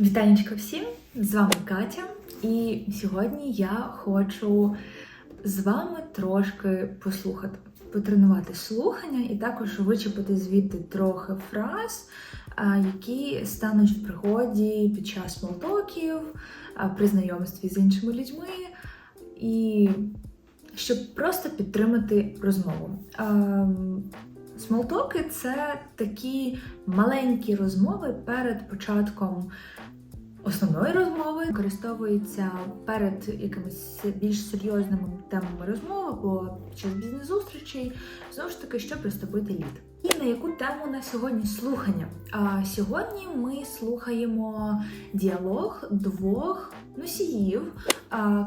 Вітанечко всім! З вами Катя, і сьогодні я хочу з вами трошки послухати, потренувати слухання і також вичепити звідти трохи фраз, які стануть в пригоді під час молтоків, при знайомстві з іншими людьми, і щоб просто підтримати розмову. Смолтоки це такі маленькі розмови перед початком основної розмови використовується перед якимись більш серйозними темами розмови або під час бізнес-зустрічей, знову ж таки, щоб розтопити лід. І на яку тему на сьогодні слухання? А сьогодні ми слухаємо діалог двох носіїв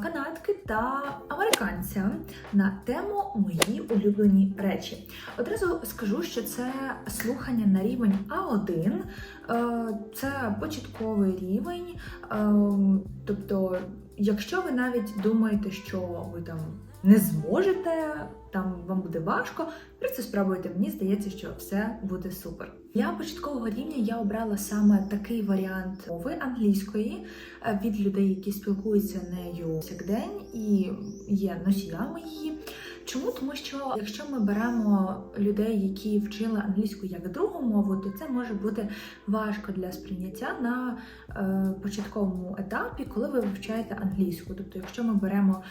канадки та американця на тему Мої улюблені речі. Одразу скажу, що це слухання на рівень А1, Е, це початковий рівень. Е, Тобто, якщо ви навіть думаєте, що ви там не зможете, там вам буде важко, просто спробуйте. Мені здається, що все буде супер. Для початкового рівня я обрала саме такий варіант мови англійської е, від людей, які спілкуються нею всякдень і є носіями її. Чому? Тому що якщо ми беремо людей, які вчили англійську як другу мову, то це може бути важко для сприйняття на е, початковому етапі, коли ви вивчаєте англійську. Тобто, якщо ми беремо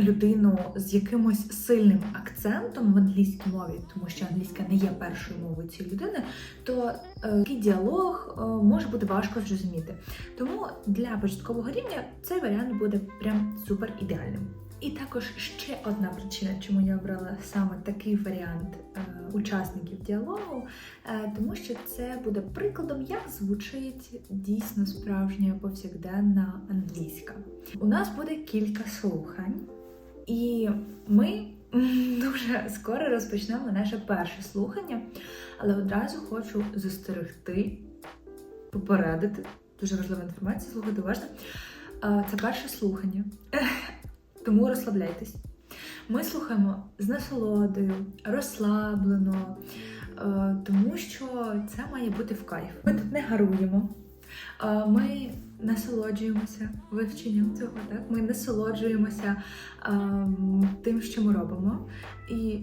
людину з якимось сильним акцентом в англійській мові, тому що англійська не є першою мовою цієї людини, то е, такий діалог е, може бути важко зрозуміти. Тому для початкового рівня цей варіант буде прям супер ідеальним. І також ще одна причина, чому я обрала саме такий варіант е, учасників діалогу, тому що це буде прикладом, як звучить дійсно справжня повсякденна англійська. У нас буде кілька слухань, і ми дуже скоро розпочнемо наше перше слухання, але одразу хочу застерегти, попередити. Дуже важлива інформація, слухайте уважно. Це перше слухання. Тому розслабляйтесь. Ми слухаємо з насолодою, розслаблено, тому що це має бути в кайф. Ми тут не гаруємо. Ми насолоджуємося вивченням цього, так? Ми насолоджуємося ем, тим, що ми робимо. І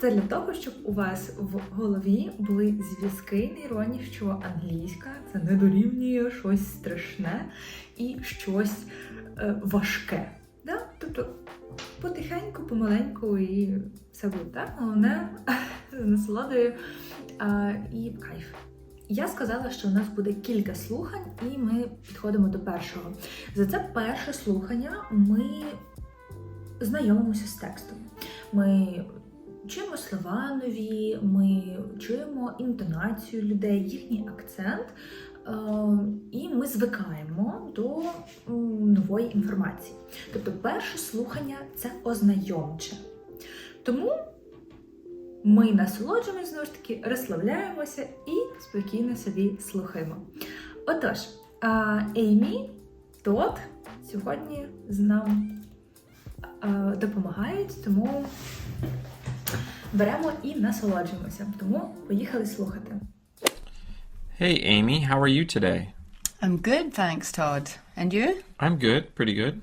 це для того, щоб у вас в голові були зв'язки нейронні, що англійська це не дорівнює щось страшне і щось е, важке. Да? Тобто потихеньку, помаленьку і все буде так. Головне насолодою а, і кайф. Я сказала, що у нас буде кілька слухань, і ми підходимо до першого. За це перше слухання ми знайомимося з текстом. Ми чуємо слова нові, ми чуємо інтонацію людей, їхній акцент, е, і ми звикаємо до нової інформації. Тобто, перше слухання це ознайомче. Тому ми насолоджуємося, знову ж таки, розслабляємося і спокійно собі слухаємо. Отож, Еймі, Тот сьогодні з нам допомагають, тому беремо і насолоджуємося. Тому поїхали слухати. Hey, Amy, how are you today? I'm good, thanks, Todd. And you? I'm good, pretty good.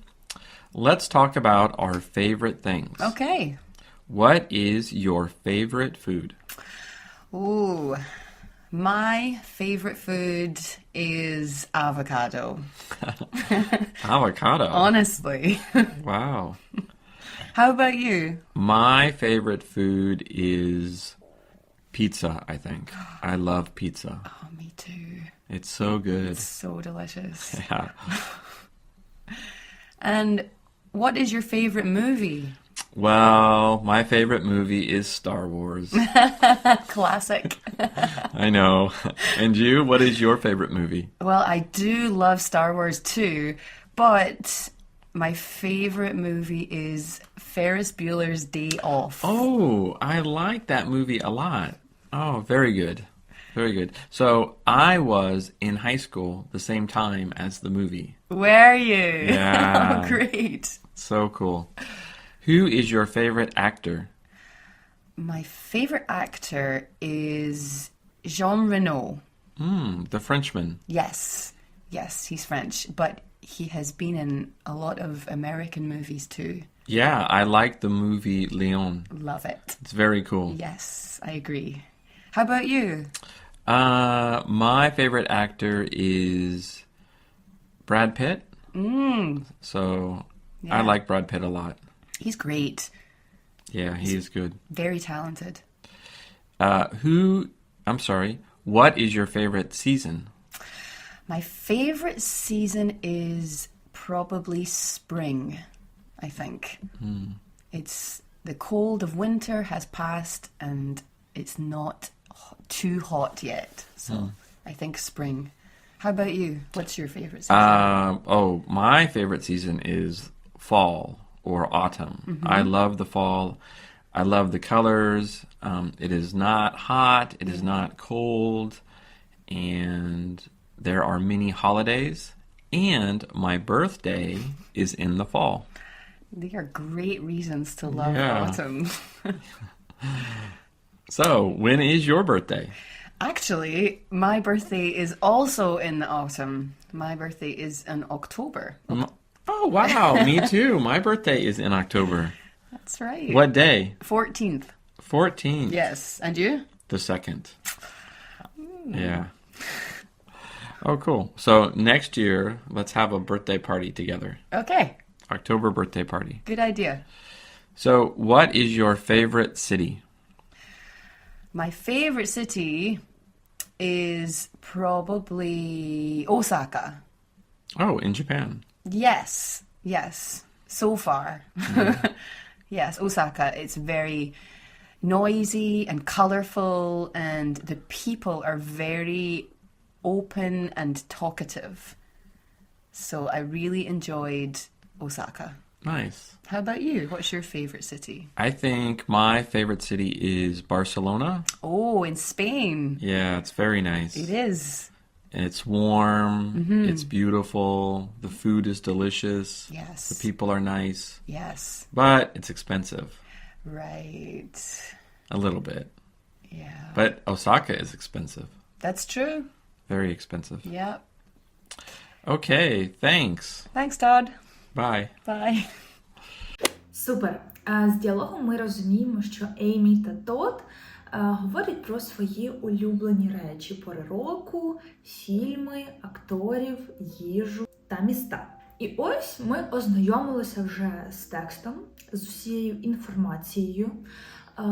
Let's talk about our favorite things. Okay. What is your favorite food? Ooh, my favorite food is avocado. Avocado. Honestly. wow. How about you? My favorite food is pizza, I think. I love pizza. Oh, me too. It's so good. It's so delicious. Yeah. and what is your favorite movie? Well, my favorite movie is Star Wars. Classic. I know. And you? What is your favorite movie? well, I do love Star Wars too, but my favorite movie is Ferris Bueller's Day Off. Oh, I like that movie a lot. Oh, very good. Very good. So I was in high school the same time as the movie. Were you? Yeah. oh, great. So cool. Who is your favorite actor? My favorite actor is Jean Reno. Hmm, the Frenchman. Yes, yes, he's French, but he has been in a lot of American movies too. Yeah, I like the movie Leon. Love it. It's very cool. Yes, I agree. How about you? Uh, my favorite actor is Brad Pitt. Mm, So I like Brad Pitt a lot. He's great. Yeah, he is good. Very talented. Uh, who? I'm sorry. What is your favorite season? My favorite season is probably spring, I think. It's the cold of winter has passed and it's not too hot yet. So I think spring. How about you? What's your favorite season? Um, oh, my favorite season is fall or autumn. I love the fall. I love the colors. Um, it is not hot. It is not cold, and there are many holidays. And my birthday is in the fall. they are great reasons to love Yeah. autumn. So, when is your birthday? Actually, my birthday is also in the autumn. My birthday is in October. Oh, wow. me too. My birthday is in October. That's right. What day? 14th. 14th. Yes. And you? The second. Hmm. Yeah. Oh, cool. So next year, let's have a birthday party together. Okay. October birthday party. Good idea. So, what is your favorite city? My favorite city is probably Osaka. Oh, in Japan. Yes, yes, so far. Mm-hmm. yes, Osaka. It's very noisy and colorful, and the people are very open and talkative. So I really enjoyed Osaka. Nice. How about you? What's your favorite city? I think my favorite city is Barcelona. Oh, in Spain. Yeah, it's very nice. It is. It's warm. It's beautiful. The food is delicious. Yes. The people are nice, Yes. but it's expensive Right. a little bit. Yeah. But Osaka is expensive. That's true. Very expensive. Yeah. Okay, thanks. Thanks, Todd. Bye. Bye. Супер. А З діалогом ми розуміємо, що Еймі та Тод е, говорять про свої улюблені речі пори року, фільми, акторів, їжу та міста. І ось ми ознайомилися вже з текстом, з усією інформацією. Е,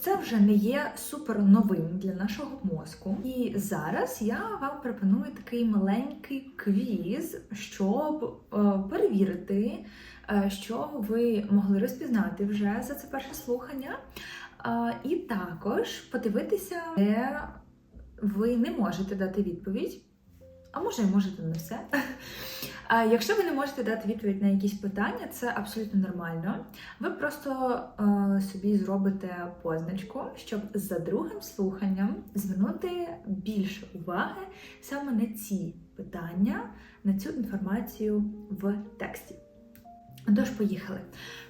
Це вже не є супер новим для нашого мозку. І зараз я вам пропоную такий маленький квіз, щоб е, перевірити, е, що ви могли розпізнати вже за це перше слухання. І також подивитися, де ви не можете дати відповідь. А може, можете не все. Якщо ви не можете дати відповідь на якісь питання, це абсолютно нормально. Ви просто е, собі зробите позначку, щоб за другим слуханням звернути більше уваги саме на ці питання, на цю інформацію в тексті. Тож, поїхали.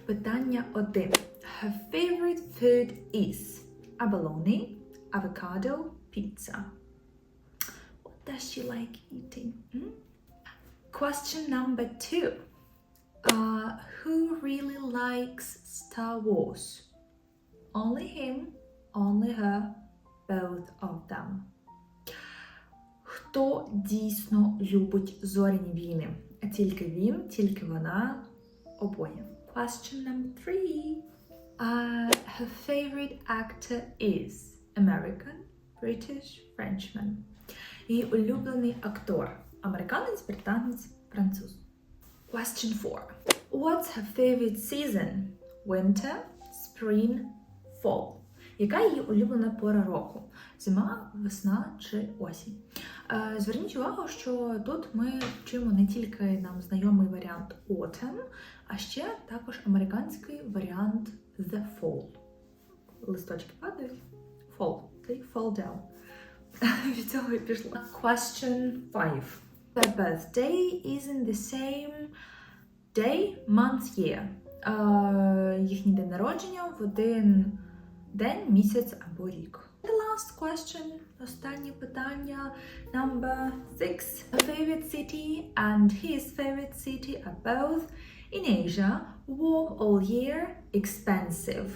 Питання 1. Her favorite food is abalone, avocado, pizza. What does she like eating? Hmm? Question number two. Uh, who really likes Star Wars? Only him, only her, both of them. Хто дійсно любить зоряні війни? Тільки він, тільки вона, обоє. Question number three. Uh, her favorite actor is American, British, Frenchman. Її улюблений актор. Американець, британець, француз. Question 4. What's her favorite season? Winter, spring, fall. Яка її улюблена пора року? Зима, весна чи осінь? Е, Зверніть увагу, що тут ми вчимо не тільки нам знайомий варіант autumn, а ще також американський варіант the fall. Листочки падають. Fall. They fall down. Від цього і пішла. Question 5. Their birthday is in the same day, month, year. Е, їхній день народження в один день, місяць або рік. The last question, останнє питання, number six. A favorite city and his favorite city are both in Asia, warm all year, expensive.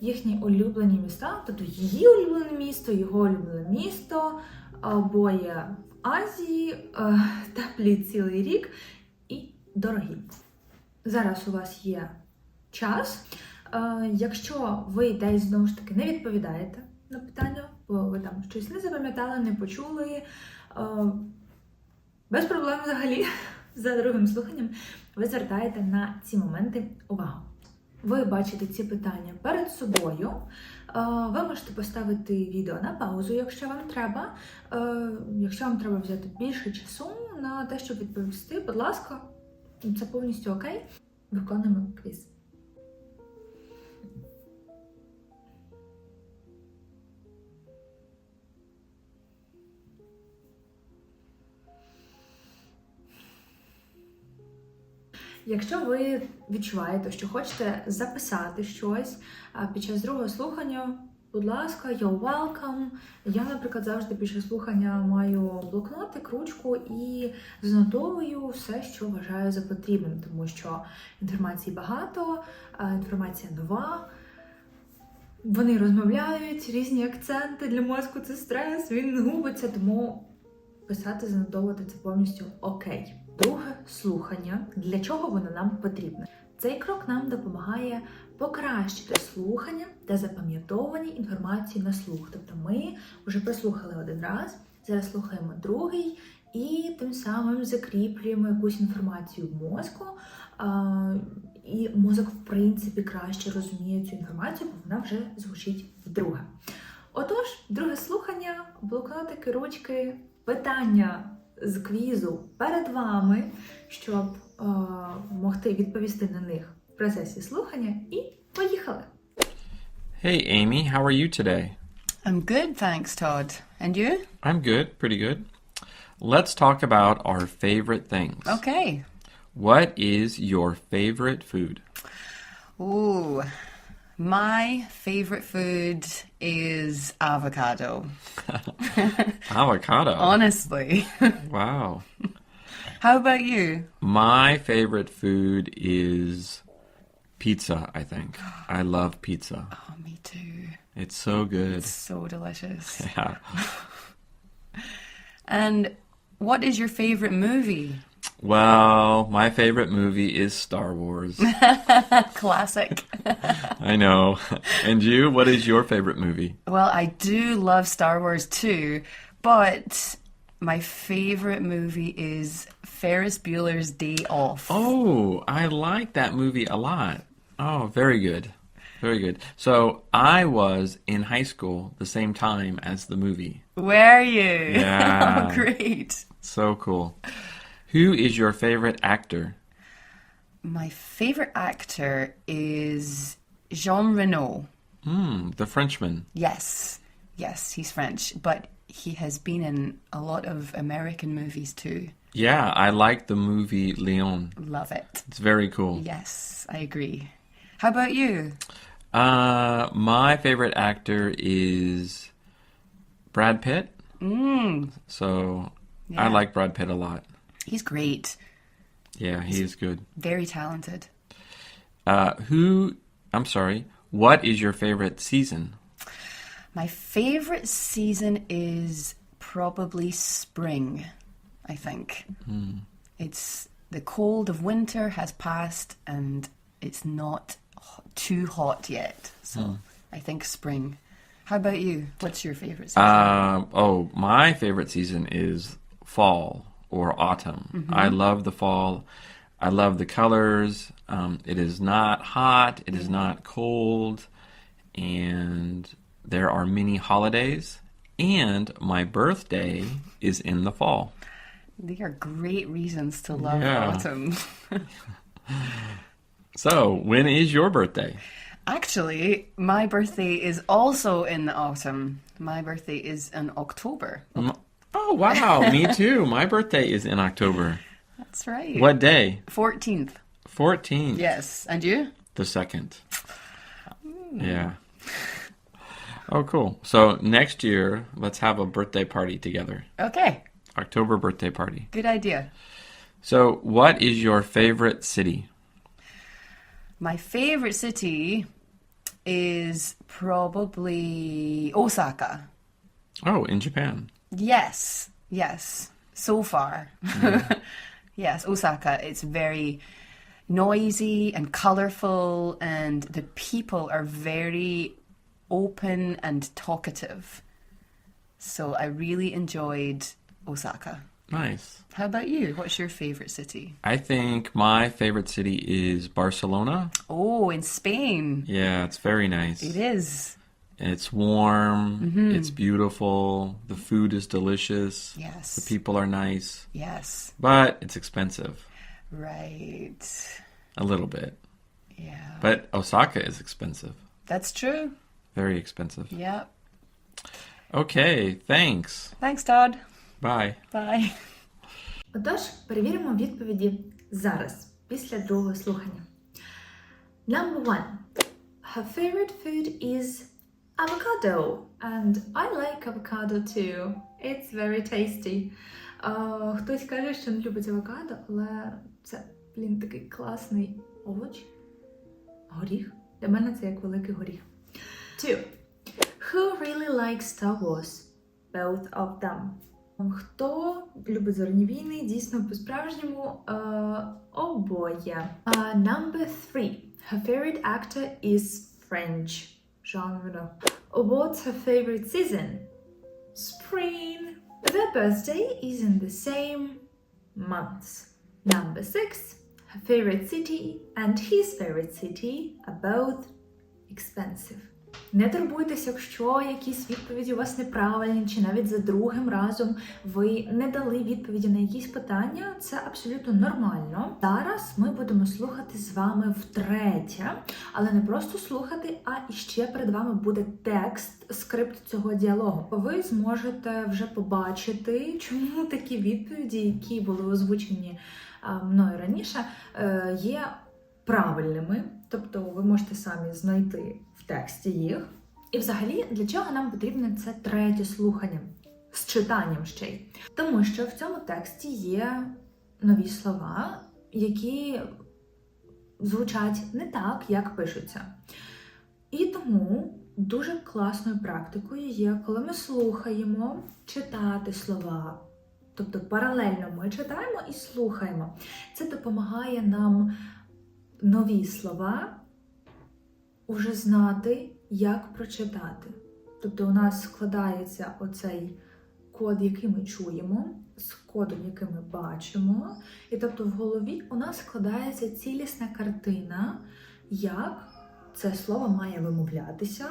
Їхні улюблені міста, тобто її улюблене місто, його улюблене місто, обоє в Азії, е, теплі цілий рік і дорогі. Зараз у вас є час. Е, Якщо ви десь знову ж таки не відповідаєте на питання, бо ви там щось не запам'ятали, не почули, е, без проблем взагалі за другим слуханням, ви звертаєте на ці моменти увагу. Ви бачите ці питання перед собою. Е, Ви можете поставити відео на паузу, якщо вам треба. Е, Якщо вам треба взяти більше часу на те, щоб відповісти, будь ласка, це повністю окей. Виконуємо квіз. Якщо ви відчуваєте, що хочете записати щось під час другого слухання, будь ласка, you're welcome. Я, наприклад, завжди після слухання маю блокнотик, ручку і занотовую все, що вважаю за потрібним, тому що інформації багато, інформація нова. Вони розмовляють, різні акценти для мозку це стрес, він губиться, тому писати, занотовувати це повністю окей. Друге слухання. Для чого воно нам потрібне? Цей крок нам допомагає покращити слухання та запам'ятовування інформації на слух. Тобто ми вже прослухали один раз, зараз слухаємо другий, і тим самим закріплюємо якусь інформацію в мозку. І мозок, в принципі, краще розуміє цю інформацію, бо вона вже звучить вдруге. Отож, друге слухання, блокнотики, ручки, питання з квізу перед вами, щоб е, могти відповісти на них в процесі слухання. І поїхали! Hey, Amy, how are you today? I'm good, thanks, Todd. And you? I'm good, pretty good. Let's talk about our favorite things. Okay. What is your favorite food? Ooh, my favorite food is avocado. Avocado. Honestly. wow. How about you? My favorite food is pizza, I think. I love pizza. Oh, me too. It's so good. It's so delicious. Yeah. and what is your favorite movie? Well, my favorite movie is Star Wars. Classic. I know. And you, what is your favorite movie? well, I do love Star Wars too, but my favorite movie is Ferris Bueller's Day Off. Oh, I like that movie a lot. Oh, very good. Very good. So I was in high school the same time as the movie. Were you? Yeah. oh, great. So cool. Who is your favorite actor? My favorite actor is Jean Reno. Hmm, the Frenchman. Yes, yes, he's French, but he has been in a lot of American movies too. Yeah, I like the movie Leon. Love it. It's very cool. Yes, I agree. How about you? Uh, my favorite actor is Brad Pitt. Mm, So I like Brad Pitt a lot. He's great. Yeah, he is good. Very talented. Uh, who? I'm sorry. What is your favorite season? My favorite season is probably spring, I think. It's the cold of winter has passed and it's not too hot yet. So I think spring. How about you? What's your favorite season? Um, oh, my favorite season is fall or autumn. I love the fall. I love the colors. Um, it is not hot. It is not cold, and there are many holidays. And my birthday is in the fall. they are great reasons to love Yeah. autumn. So, when is your birthday? Actually, my birthday is also in the autumn. My birthday is in October. M- Oh, wow. Me too. My birthday is in October. That's right. What day? 14th. 14th. Yes. And you? The second. Hmm. Yeah. Oh, cool. So next year, let's have a birthday party together. Okay, October birthday party. good idea. So, what is your favorite city? My favorite city is probably Osaka. Oh, in Japan. Yes, yes, so far. yes, Osaka. It's very noisy and colorful, and the people are very open and talkative. So I really enjoyed Osaka. Nice. How about you? What's your favorite city? I think my favorite city is Barcelona. Oh, in Spain. Yeah, it's very nice. It is It's warm, it's beautiful, the food is delicious, Yes. the people are nice, Yes. but it's expensive. Right. A little bit. Yeah. But Osaka is expensive. That's true. Very expensive. Yeah. Okay, thanks. Thanks, Todd. Bye. Bye. Отож, перевіримо відповіді зараз, після другого слухання. Number one. Her favorite food is avocado. And I like avocado too. It's very tasty. Е, хтось каже, що не любить авокадо, але це, блін, такий класний овоч. Горіх. Для мене це як великий горіх. Two. Who really likes Star Wars? Both of them. Хто любить зорні війни, дійсно по-справжньому е, обоє. Uh, number three. Her favorite actor is French. Genre. Oh, what's her favorite season? Spring. Their birthday is in the same months. Number six. Her favorite city and his favorite city are both expensive. Не турбуйтесь, якщо якісь відповіді у вас неправильні, чи навіть за другим разом ви не дали відповіді на якісь питання. Це абсолютно нормально. Зараз ми будемо слухати з вами втретє, але не просто слухати, а іще перед вами буде текст, скрипт цього діалогу. Ви зможете вже побачити, чому такі відповіді, які були озвучені мною раніше, е, є правильними, тобто ви можете самі знайти тексті їх. І взагалі, для чого нам потрібне це третє слухання з читанням ще й? Тому що в цьому тексті є нові слова, які звучать не так, як пишуться. І тому дуже класною практикою є, коли ми слухаємо читати слова. Тобто паралельно ми читаємо і слухаємо. Це допомагає нам нові слова уже знати, як прочитати. Тобто у нас складається оцей код, який ми чуємо, з кодом, який ми бачимо. І тобто в голові у нас складається цілісна картина, як це слово має вимовлятися,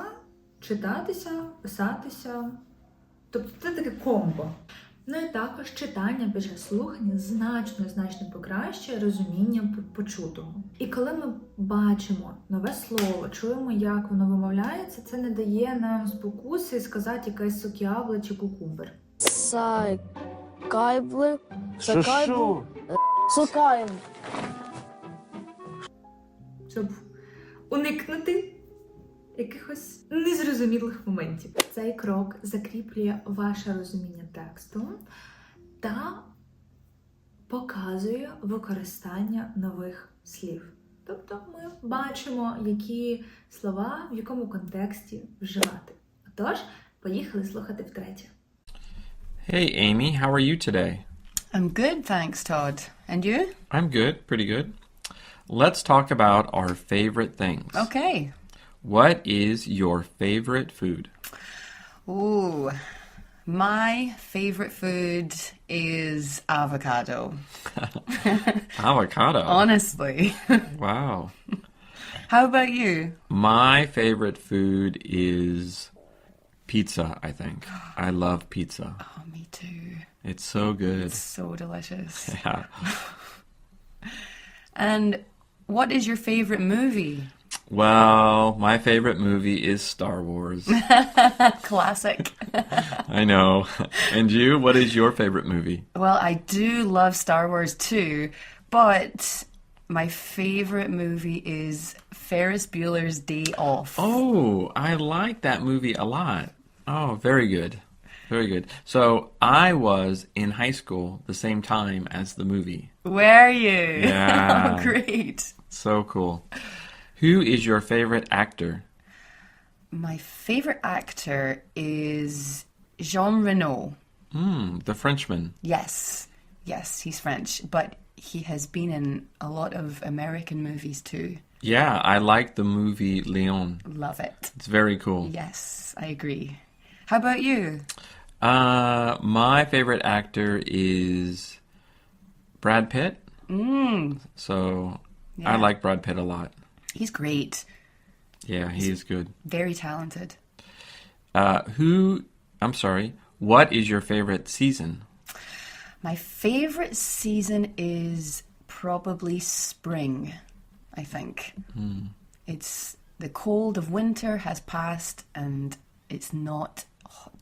читатися, писатися. Тобто це таке комбо. Ну і також читання під час слухання значно значно покращує розуміння почутого. І коли ми бачимо нове слово, чуємо, як воно вимовляється, це не дає нам спокуси сказати якесь сокіабле чи кукумбер. Сайкайбли. Що що? Сукайб. щоб уникнути якихось незрозумілих моментів. Цей крок закріплює ваше розуміння тексту та показує використання нових слів. Тобто ми бачимо, які слова в якому контексті вживати. Отож, поїхали слухати втретє. Hey, Amy, how are you today? I'm good, thanks, Todd. And you? I'm good, pretty good. Let's talk about our favorite things. Okay. What is your favorite food? Ooh, my favorite food is avocado. Avocado. Honestly. wow. How about you? My favorite food is pizza, I think. I love pizza. Oh, me too. It's so good. It's so delicious. Yeah. and what is your favorite movie? Well, my favorite movie is Star Wars. Classic. I know. And you, what is your favorite movie? well, I do love Star Wars too, but My favorite movie is Ferris Bueller's Day Off. Oh, I like that movie a lot. Oh, very good. Very good. So I was in high school the same time as the movie. Were you? Yeah. oh, great. So cool. Who is your favorite actor? My favorite actor is Jean Reno. Hmm, the Frenchman. Yes, yes, he's French, but he has been in a lot of American movies too. Yeah, I like the movie Leon. Love it. It's very cool. Yes, I agree. How about you? Uh, my favorite actor is Brad Pitt. Mm, So I like Brad Pitt a lot. He's great. Yeah, he is good. Very talented. Uh, who? I'm sorry. What is your favorite season? My favorite season is probably spring, I think. It's the cold of winter has passed and it's not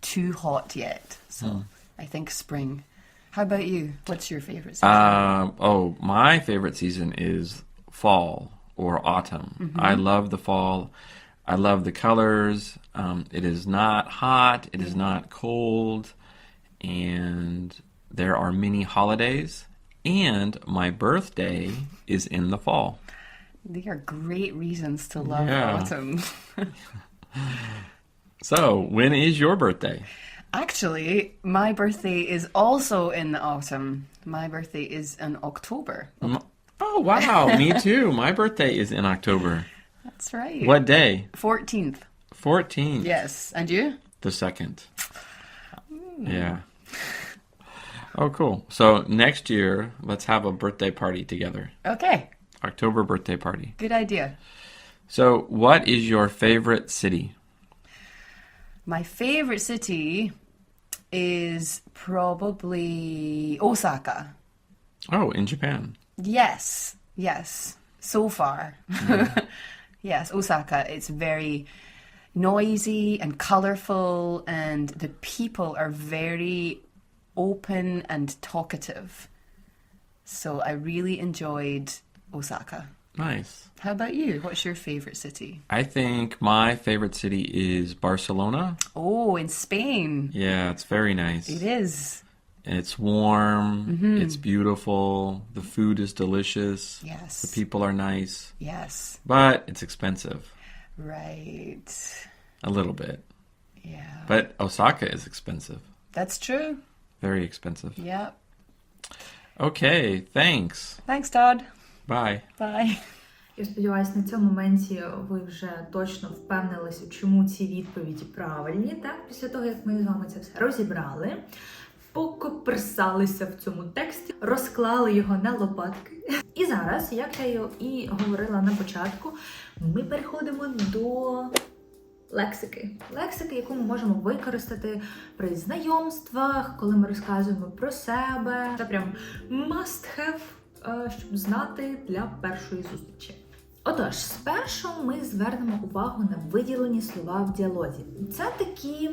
too hot yet. So I think spring. How about you? What's your favorite season? Um, oh, my favorite season is fall or autumn. I love the fall. I love the colors. Um, it is not hot. It is not cold. And there are many holidays. And my birthday is in the fall. they are great reasons to love Yeah. autumn. So, when is your birthday? Actually, my birthday is also in the autumn. My birthday is in October. Oh, wow. Me too. My birthday is in October. That's right. What day? 14th. 14th. Yes. And you? The second. Yeah. Oh, cool. So next year, let's have a birthday party together. Okay. October birthday party. Good idea. So, what is your favorite city? My favorite city is probably Osaka. Oh, in Japan. Yes. Yes. So far. yes, Osaka. It's very noisy and colorful, and the people are very open and talkative. So I really enjoyed Osaka. Nice. How about you? What's your favorite city? I think my favorite city is Barcelona. Oh, in Spain. Yeah, it's very nice. It is It's warm. It's beautiful. The food is delicious. Yes. The people are nice. Yes. But it's expensive. Right. A little bit. Yeah. But Osaka is expensive. That's true. Very expensive. Yeah. Okay, thanks. Thanks, Todd. Bye. Bye. Я сподіваюся, на цьому моменті ви вже точно впевнилися, чому ці відповіді правильні. Так, після того як ми з вами це все розібрали, Покоперсалися в цьому тексті, розклали його на лопатки. І зараз, як я і говорила на початку, ми переходимо до лексики. Лексики, яку ми можемо використати при знайомствах, коли ми розказуємо про себе. Це прям must have, е, щоб знати для першої зустрічі. Отож, спершу ми звернемо увагу на виділені слова в діалозі. Це такі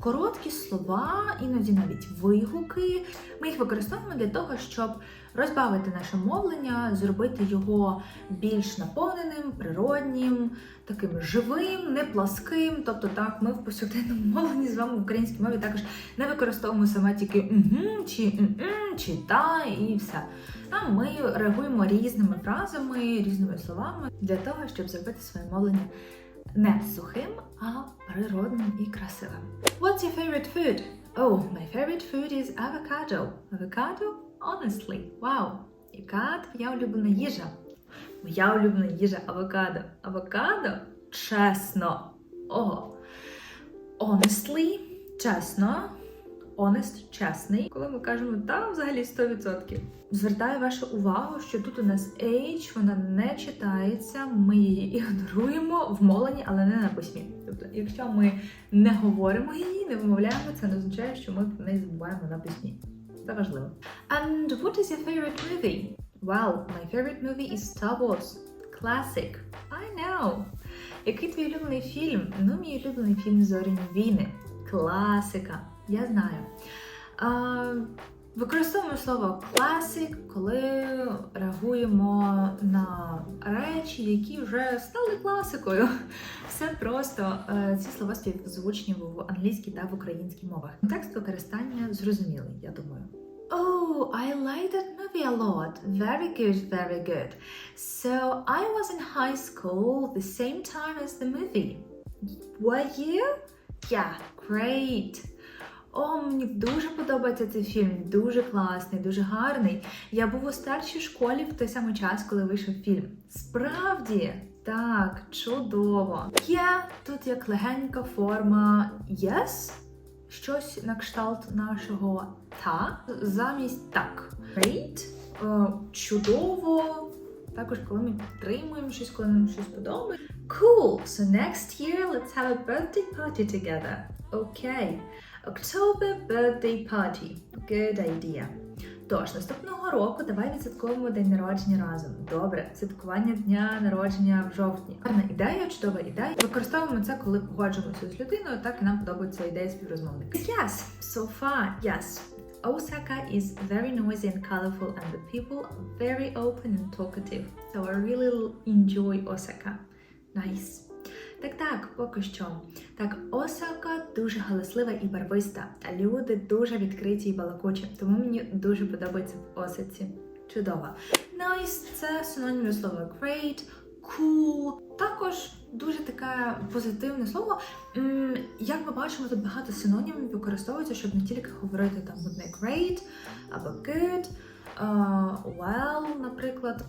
короткі слова, іноді навіть вигуки. Ми їх використовуємо для того, щоб розбавити наше мовлення, зробити його більш наповненим, природнім, таким живим, не пласким. Тобто, так, ми в повсякденному мовленні з вами в українській мові також не використовуємо саме тільки угу, чи м чи та і все. Там ми реагуємо різними фразами, різними словами для того, щоб зробити своє мовлення не сухим, а природним і красивим. What's your favorite food? Oh, my favorite food is avocado. Avocado? Honestly, wow. Яка твоя улюблена їжа? Моя улюблена їжа авокадо. Авокадо? Чесно. Ого. Honestly, чесно. Honest, чесний. Коли ми кажемо та взагалі 100%. Звертаю вашу увагу, що тут у нас H, вона не читається, ми її ігноруємо в мовленні, але не на письмі. Тобто, якщо ми не говоримо її, не вимовляємо, це не означає, що ми про неї забуваємо на письмі. Це важливо. And what is your favorite movie? Well, my favorite movie is Star Wars. Classic. I know. Який твій улюблений фільм? Ну, мій улюблений фільм Зоряні війни. Класика. Я знаю. А, Використовуємо слово classic, коли реагуємо на речі, які вже стали класикою. Все просто ці слова співзвучні в англійській та в українській мовах. Контекст використання зрозумілий, я думаю. Oh, I like that movie a lot. Very good, very good. So I was in high school the same time as the movie. Were you? Yeah, great. О, мені дуже подобається цей фільм. Дуже класний, дуже гарний. Я був у старшій школі в той самий час, коли вийшов фільм. Справді, так, чудово. Є тут як легенька форма yes, щось на кшталт нашого та замість так. Great, е, чудово. Також, коли ми підтримуємо щось, коли нам щось подобається. Cool. So next year, let's have a birthday party together. Okay. October birthday party. Good idea. Тож, наступного року давай відсвяткуємо день народження разом. Добре, святкування дня народження в жовтні. Гарна ідея, чудова ідея. Використовуємо це, коли погоджуємося з людиною, так і нам подобається ідея співрозмовника. Yes, so far, yes. Osaka is very noisy and colorful, and the people are very open and talkative. So I really enjoy Osaka. Nice. Так, так, поки що. Так, Осака дуже галаслива і барвиста, а люди дуже відкриті і балакучі, тому мені дуже подобається в Осаці. Чудово. Nice – це синонім до слова great, cool. Також дуже таке позитивне слово. Як ми бачимо, тут багато синонімів використовується, щоб не тільки говорити там одне great або good. Well, наприклад,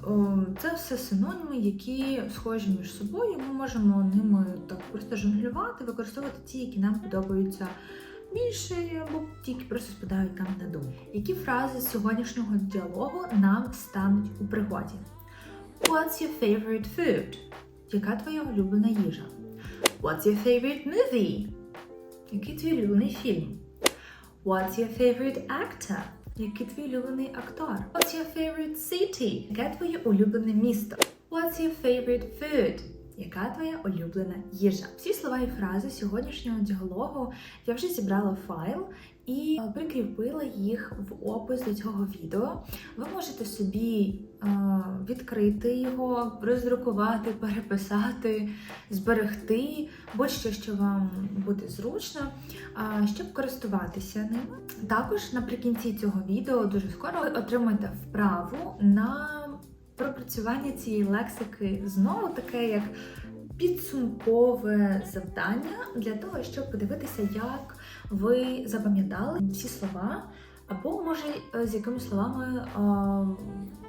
це все синоніми, які схожі між собою. Ми можемо ними так просто жонглювати, використовувати ті, які нам подобаються більше, або ті, які просто спадають нам на думку. Які фрази з сьогоднішнього діалогу нам стануть у пригоді? What's your favorite food? Яка твоя улюблена їжа? What's your favorite movie? Який твій улюблений фільм? What's your favorite actor? Який твій улюблений актор? What's your favorite city? Яке твоє улюблене місто? What's your favorite food? Яка твоя улюблена їжа? Всі слова і фрази сьогоднішнього діалогу я вже зібрала файл і е, прикріпила їх в опис до цього відео. Ви можете собі е, відкрити його, роздрукувати, переписати, зберегти, будь-що, що вам буде зручно, щоб користуватися ними. Також наприкінці цього відео дуже скоро ви отримаєте вправу на пропрацювання цієї лексики знову таке як підсумкове завдання для того, щоб подивитися, як ви запам'ятали всі слова, або може з якими словами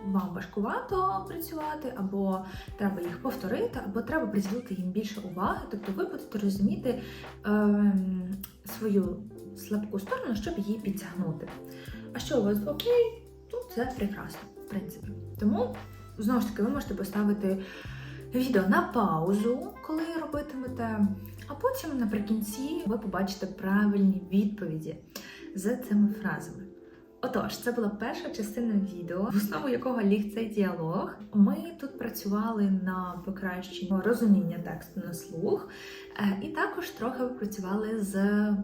вам важкувато працювати, або треба їх повторити, або треба приділити їм більше уваги. Тобто ви будете розуміти ем, свою слабку сторону, щоб її підтягнути. А що у вас окей, ну це прекрасно, в принципі. Тому знову ж таки ви можете поставити відео на паузу, коли робитимете, а потім наприкінці ви побачите правильні відповіді за цими фразами. Отож, це була перша частина відео, в основу якого ліг цей діалог. Ми тут працювали на покращенні розуміння тексту на слух, е, і також трохи працювали з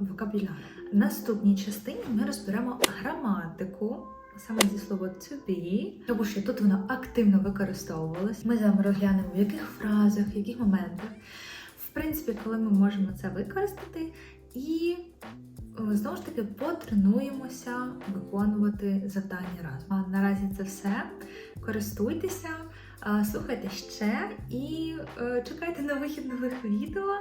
вокабуляром. Наступній частині ми розберемо граматику. Саме зі слова to be, тому що тут воно активно використовувалось. Ми з вами розглянемо, в яких фразах, в яких моментах, принципі, коли ми можемо це використати, і е, знову ж таки потренуємося виконувати завдання разом. А наразі це все. Користуйтеся, е, слухайте ще і е, чекайте на вихід нових відео.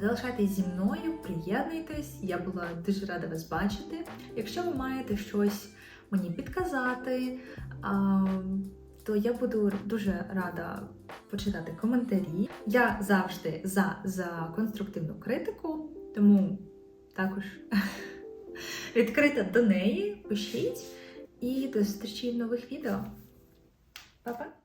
Залишайтесь зі мною, приєднуйтесь. Я була дуже рада вас бачити. Якщо ви маєте щось мені підказати, то я буду дуже рада почитати коментарі. Я завжди за, за конструктивну критику, тому також відкрита до неї. Пишіть і до зустрічі в нових відео. Па-па!